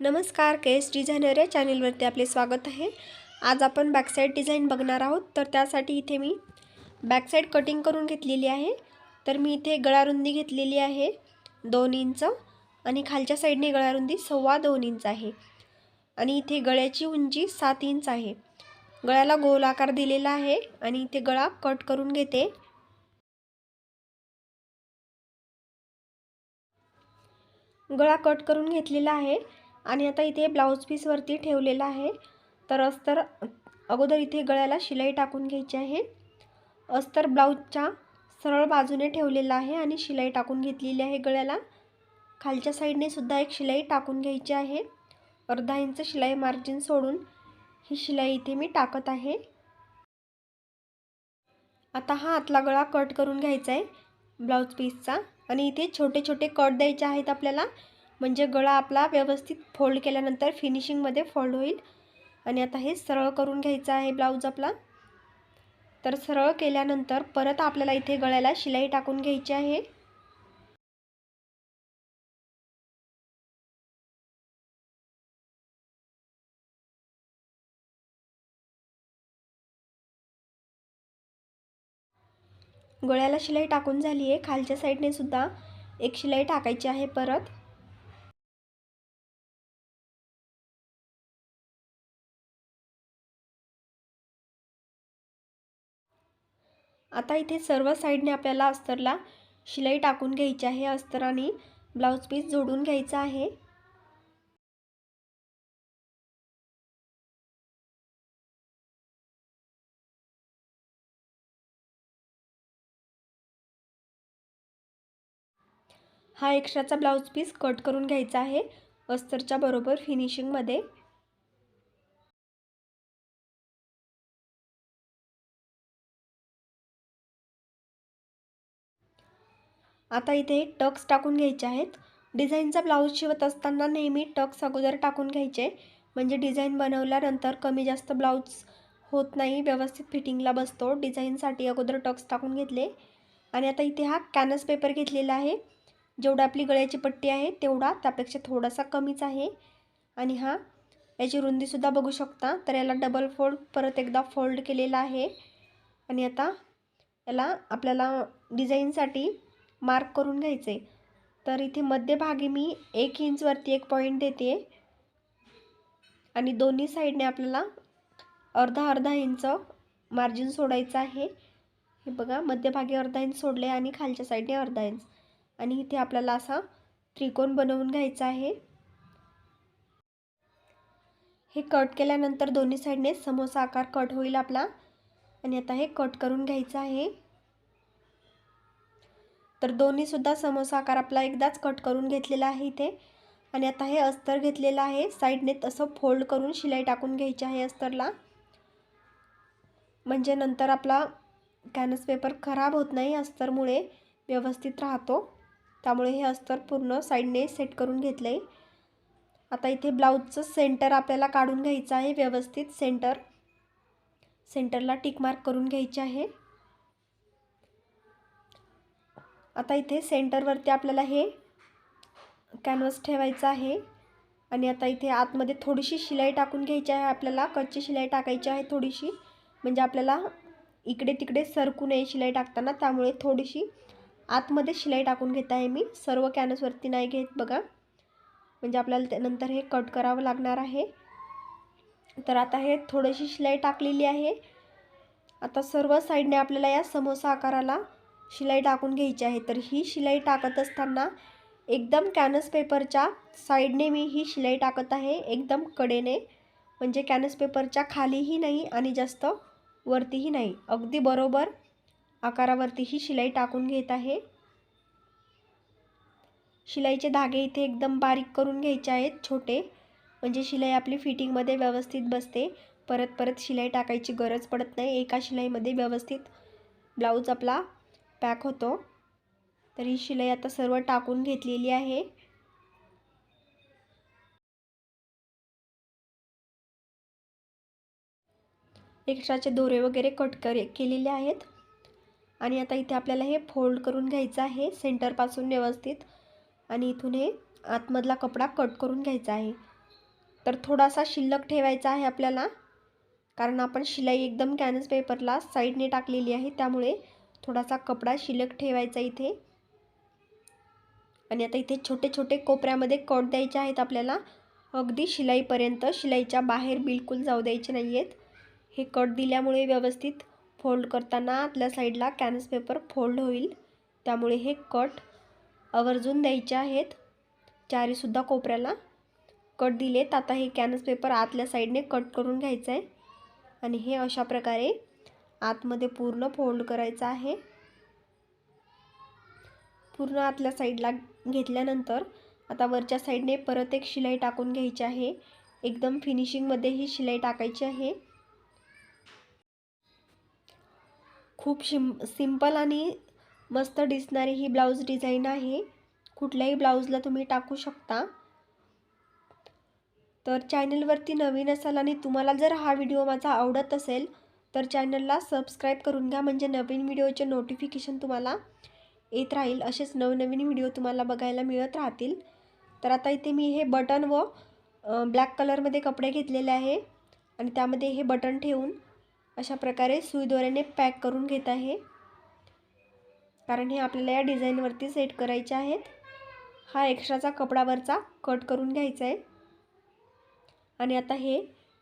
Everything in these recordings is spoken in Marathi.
नमस्कार केस डिझायनर या चॅनेलवरती आपले स्वागत आहे. आज आपण बॅकसाईड डिझाईन बघणार आहोत. तर त्यासाठी इथे मी बॅकसाईड कटिंग करून घेतलेली आहे. तर मी इथे गळारुंदी घेतलेली आहे दोन इंच आणि खालच्या साईडने गळारुंदी सव्वा दोन इंच आहे. आणि इथे गळ्याची उंची सात इंच आहे. गळ्याला गोल आकार दिलेला आहे आणि इथे गळा कट करून घेते. गळा कट करून घेतलेला आहे. आणि आता इथे ब्लाऊज पीसवरती ठेवलेला आहे. तर अस्तर अगोदर इथे गळ्याला शिलाई टाकून घ्यायची आहे. अस्तर ब्लाऊजच्या सरळ बाजूने ठेवलेला आहे आणि शिलाई टाकून घेतलेली आहे गळ्याला. खालच्या साईडने सुद्धा एक शिलाई टाकून घ्यायची आहे. अर्धा इंच शिलाई मार्जिन सोडून ही शिलाई इथे मी टाकत आहे. आता हा आतला गळा कट करून घ्यायचा आहे ब्लाऊज पीसचा. आणि इथे छोटे छोटे कट द्यायचे आहेत आपल्याला. म्हणजे गळा आपला व्यवस्थित फोल्ड केल्यानंतर फिनिशिंगमध्ये फोल्ड होईल. आणि आता हे सरळ करून घ्यायचं आहे ब्लाऊज आपला. तर सरळ केल्यानंतर परत आपल्याला इथे गळ्याला शिलाई टाकून घ्यायची आहे. गळ्याला शिलाई टाकून झाली आहे. खालच्या साईडने सुद्धा एक शिलाई टाकायची आहे परत. आता इथे सर्व साईडने आपल्याला अस्तरला शिलाई टाकून घ्यायची आहे. अस्तर आणि ब्लाऊज पीस जोडून घ्यायचा आहे. हा एक्स्ट्राचा ब्लाऊज पीस कट करून घ्यायचा आहे. अस्तरच्या बरोबर फिनिशिंगमध्ये आता इथे टक्स टाकून घ्यायचे आहेत. डिझाईनचा ब्लाऊज शिवत असताना नेहमी टक्स अगोदर टाकून घ्यायचे. म्हणजे डिझाईन बनवल्यानंतर कमी जास्त ब्लाऊज होत नाही व्यवस्थित फिटिंगला बसतो. डिझाईनसाठी अगोदर टक्स टाकून घेतले. आणि आता इथे हा कॅनस पेपर घेतलेला आहे. जेवढा आपली गळ्याची पट्टी आहे तेवढा. त्यापेक्षा थोडासा कमीच आहे. आणि हा याची रुंदीसुद्धा बघू शकता. तर याला डबल फोल्ड परत एकदा फोल्ड केलेला आहे. आणि आता याला आपल्याला डिझाईनसाठी मार्क करून घ्यायचे. तर इथे मध्यभागी मी एक इंचवरती एक पॉईंट देते. आणि दोन्ही साईडने आपल्याला अर्धा अर्धा इंच मार्जिन सोडायचं आहे. हे बघा मध्यभागी अर्धा इंच सोडले आणि खालच्या साईडने अर्धा इंच आणि इथे आपल्याला असा त्रिकोण बनवून घ्यायचा आहे. हे कट केल्यानंतर दोन्ही साईडने समोसा आकार कट होईल आपला. आणि आता हे कट करून घ्यायचं आहे. तर दोन्हीसुद्धा समोसा आकार आपला एकदाच कट करून घेतलेला आहे इथे. आणि आता हे अस्तर घेतलेलं आहे. साईडने तसं फोल्ड करून शिलाई टाकून घ्यायची आहे अस्तरला. म्हणजे नंतर आपला कॅनस पेपर खराब होत नाही अस्तरमुळे व्यवस्थित राहतो. त्यामुळे हे अस्तर पूर्ण साईडने सेट करून घेतलं आहे आता इथे ब्लाऊजचं सेंटर आपल्याला काढून घ्यायचं आहे. व्यवस्थित सेंटर सेंटरला टिकमार्क करून घ्यायचे आहे. आता इथे सेंटरवरती आपल्याला हे कॅनव्हस ठेवायचं आहे. आणि आता इथे आतमध्ये थोडीशी शिलाई टाकून घ्यायची आहे. आपल्याला कच्ची शिलाई टाकायची आहे थोडीशी. म्हणजे आपल्याला इकडे तिकडे सरकू नये शिलाई टाकताना त्यामुळे थोडीशी आतमध्ये शिलाई टाकून घेत आहे मी. सर्व कॅनव्हसवरती नाही घेत बघा. म्हणजे आपल्याला त्यानंतर हे कट करावं लागणार आहे. तर आता हे थोडीशी शिलाई टाकलेली आहे. आता सर्व साईडने आपल्याला या समोसा आकाराला शिलाई टाकून घ्यायची आहे. तर ही शिलाई टाकत असताना एकदम कॅनस पेपरच्या साईडने मी ही शिलाई टाकत आहे एकदम कडेने. म्हणजे कॅनस पेपरच्या खालीही नाही आणि जास्त वरतीही नाही. अगदी बरोबर आकारावरती ही शिलाई टाकून घेत आहे. शिलाईचे धागे इथे एकदम बारीक करून घ्यायचे आहेत छोटे. म्हणजे शिलाई आपली फिटिंगमध्ये व्यवस्थित बसते. परत परत शिलाई टाकायची गरज पडत नाही. एका शिलाईमध्ये व्यवस्थित ब्लाऊज आपला पॅक होतो. तर ही शिलाई आता सर्व टाकून घेतलेली आहे. एक्स्ट्राचे दोरे वगैरे कट करे केलेले आहेत. आणि आता इथे आपल्याला हे फोल्ड करून घ्यायचं आहे सेंटरपासून व्यवस्थित. आणि इथून हे आतमधला कपडा कट करून घ्यायचा आहे. तर थोडासा शिल्लक ठेवायचा आहे आपल्याला. कारण आपण शिलाई एकदम कॅनस पेपरला साईडने टाकलेली आहे त्यामुळे थोडासा कपडा शिल्लक ठेवायचा इथे. आणि आता इथे छोटे छोटे कोपऱ्यामध्ये कट द्यायचे आहेत आपल्याला. अगदी शिलाईपर्यंत शिलाईच्या बाहेर बिलकुल जाऊ द्यायचे नाही आहेत हे कट दिल्यामुळे व्यवस्थित फोल्ड करताना आतल्या साईडला कॅनस पेपर फोल्ड होईल. त्यामुळे हे कट आवर्जून द्यायचे आहेत. चारीसुद्धा कोपऱ्याला कट दिलेत. आता हे कॅनस पेपर आतल्या साईडने कट करून घ्यायचं आहे आणि हे अशा प्रकारे आतमध्ये पूर्ण फोल्ड करायचं आहे. पूर्ण आतल्या साईडला घेतल्यानंतर आता वरच्या साईडने परत एक शिलाई टाकून घ्यायची आहे. एकदम फिनिशिंगमध्ये ही शिलाई टाकायची आहे. खूप शिम सिंपल आणि मस्त दिसणारी ही ब्लाऊज डिझाईन आहे. कुठल्याही ब्लाऊजला तुम्ही टाकू शकता. तर चॅनलवरती नवीन असाल आणि तुम्हाला जर हा व्हिडिओ माझा आवडत असेल तर चॅनलला सबस्क्राईब करून घ्या म्हणजे नवीन व्हिडिओचे नोटिफिकेशन तुम्हाला येत राहील. असेच नवनवीन व्हिडिओ तुम्हाला बघायला मिळत राहतील. तर आता इथे मी हे बटन व ब्लॅक कलरमध्ये कपडे घेतलेले आहे. आणि त्यामध्ये हे बटन ठेवून अशा प्रकारे सुईदोऱ्याने पॅक करून घेत आहे. कारण हे आपल्याला या डिझाईनवरती सेट करायचे आहेत. हा एक्स्ट्राचा कपडावरचा कट करून घ्यायचा आहे. आणि आता हे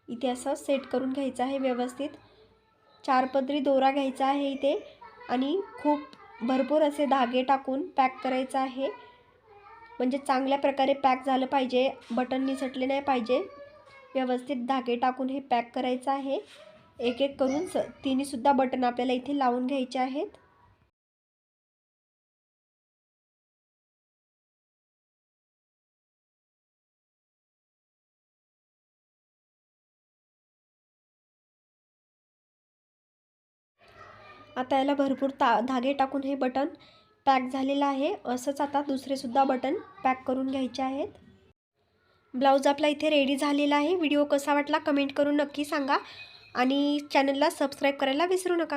इथे असं सेट करून घ्यायचं आहे व्यवस्थित. चार पदरी दोरा घ्यायचा आहे इथे आणि खूप भरपूर असे धागे टाकून पॅक करायचं आहे. म्हणजे चांगल्या प्रकारे पॅक झालं पाहिजे बटन निसटले नाही पाहिजे. व्यवस्थित धागे टाकून हे पॅक करायचं आहे. एक एक करून स तिन्हीसुद्धा बटन आपल्याला इथे लावून घ्यायचे आहेत. आता याला भरपूर ता धागे टाकून हे बटन पॅक झालेलं आहे. असंच आता दुसरेसुद्धा बटन पॅक करून घ्यायचे आहेत. ब्लाऊज आपला इथे रेडी झालेला आहे. व्हिडिओ कसा वाटला कमेंट करून नक्की सांगा. आणि चॅनलला सबस्क्राईब करायला विसरू नका.